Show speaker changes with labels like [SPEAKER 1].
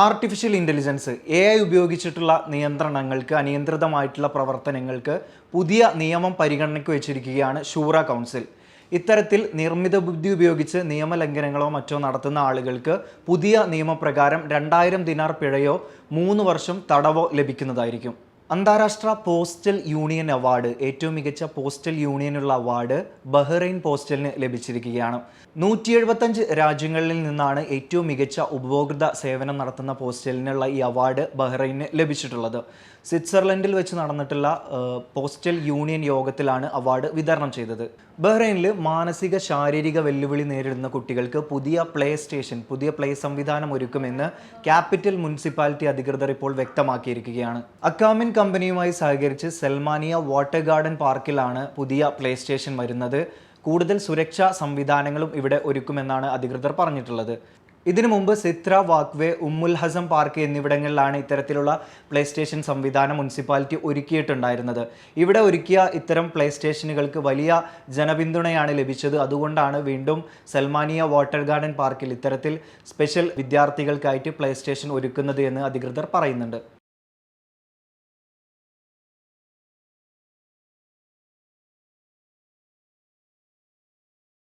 [SPEAKER 1] Artificial intelligence A I ഉപയോഗിച്ചിട്ടുള്ള നിയന്ത്രണങ്ങൾക്ക് അനിയന്ത്രിതമായിട്ടുള്ള പ്രവർത്തനങ്ങൾക്ക് പുതിയ നിയമം പരിഗണനയ്ക്ക് വെച്ചിരിക്കുകയാണ് ഷൂറ കൗൺസിൽ. ഇത്തരത്തിൽ നിർമ്മിത ബുദ്ധി ഉപയോഗിച്ച് നിയമലംഘനങ്ങളോ മറ്റോ നടത്തുന്ന ആളുകൾക്ക് പുതിയ നിയമപ്രകാരം രണ്ടായിരം ദിനാർ പിഴയോ മൂന്ന് വർഷം തടവോ ലഭിക്കുന്നതായിരിക്കും. അന്താരാഷ്ട്ര പോസ്റ്റൽ യൂണിയൻ അവാർഡ് ഏറ്റവും മികച്ച പോസ്റ്റൽ യൂണിയനുള്ള അവാർഡ് ബഹ്റൈൻ പോസ്റ്റലിന് ലഭിച്ചിരിക്കുകയാണ്. നൂറ്റി എഴുപത്തഞ്ച് രാജ്യങ്ങളിൽ നിന്നാണ് ഏറ്റവും മികച്ച ഉപഭോക്തൃ സേവനം നടത്തുന്ന പോസ്റ്റലിനുള്ള ഈ അവാർഡ് ബഹ്റൈന് ലഭിച്ചിട്ടുള്ളത്. സ്വിറ്റ്സർലൻഡിൽ വെച്ച് നടന്നിട്ടുള്ള പോസ്റ്റൽ യൂണിയൻ യോഗത്തിലാണ് അവാർഡ് വിതരണം ചെയ്തത്. ബഹ്റൈനിൽ മാനസിക ശാരീരിക വെല്ലുവിളി നേരിടുന്ന കുട്ടികൾക്ക് പുതിയ പ്ലേ സ്റ്റേഷൻ പുതിയ പ്ലേ സംവിധാനം ഒരുക്കുമെന്ന് ക്യാപിറ്റൽ മുനിസിപ്പാലിറ്റി അധികൃതർ ഇപ്പോൾ വ്യക്തമാക്കിയിരിക്കുകയാണ്. അക്കാമിൻ കമ്പനിയുമായി സഹകരിച്ച് സെൽമാനിയ വാട്ടർ ഗാർഡൻ പാർക്കിലാണ് പുതിയ പ്ലേ സ്റ്റേഷൻ വരുന്നത്. കൂടുതൽ സുരക്ഷാ സംവിധാനങ്ങളും ഇവിടെ ഒരുക്കുമെന്നാണ് അധികൃതർ പറഞ്ഞിട്ടുള്ളത്. ഇതിനു മുമ്പ് Sitra walkway Umm al Hassam park എന്നിവിടങ്ങളിലാണ് ഇത്തരത്തിലുള്ള പ്ലേ സ്റ്റേഷൻ സംവിധാനം മുനിസിപ്പാലിറ്റി ഒരുക്കിയിട്ടുണ്ടായിരുന്നത്. ഇവിടെ ഒരുക്കിയ ഇത്തരം പ്ലേ സ്റ്റേഷനുകൾക്ക് വലിയ ജനപിന്തുണയാണ് ലഭിച്ചത്. അതുകൊണ്ടാണ് വീണ്ടും സൽമാനിയ വാട്ടർ ഗാർഡൻ പാർക്കിൽ ഇത്തരത്തിൽ സ്പെഷ്യൽ വിദ്യാർത്ഥികൾക്കായിട്ട് പ്ലേ സ്റ്റേഷൻ ഒരുക്കുന്നത് എന്ന് അധികൃതർ പറയുന്നുണ്ട്.